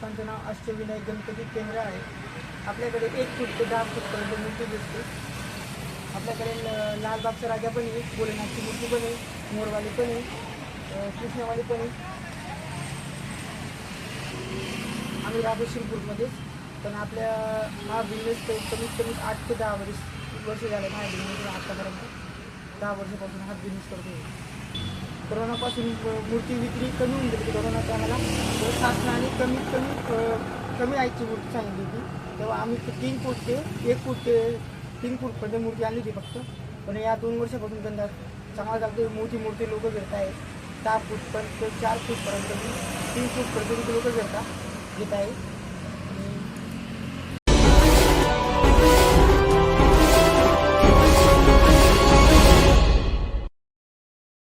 दुकानाचं नाव अष्टविनायक गणपती केंद्र आहे. आपल्याकडे एक फूट ते दहा फूटपर्यंत मूर्ती दिसते. आपल्याकडे ल- लालबागचा राजा पण आहे भोलेनाथची मूर्ती पण आहे मोरवाली पण आहे कृष्णवाली पण आहे. आम्ही राहतो शिरपूरमध्ये. पण आपल्या हा बिझनेस कमीत कमी आठ ते दहा वर्ष वर्ष झाले हा बिझनेस आतापर्यंत. दहा वर्षापासून हा बिझनेस करतो कोरोनापासून मूर्ती विक्री कमी होऊन गेली. कोरोनाचा आम्हाला शासनाने कमीत कमी कमी आईची मूर्ती सांगितली होती. तेव्हा आम्ही तीन फूट ते एक फूट ते तीन फूटपर्यंत मूर्ती आणली होती फक्त. पण या दोन वर्षापासून त्यांना चांगला चालतो मोठी मूर्ती लोक घेत आहेत. दहा फूटपर्यंत चार फूटपर्यंत तीन फूटपर्यंत लोक घेतात घेत आहे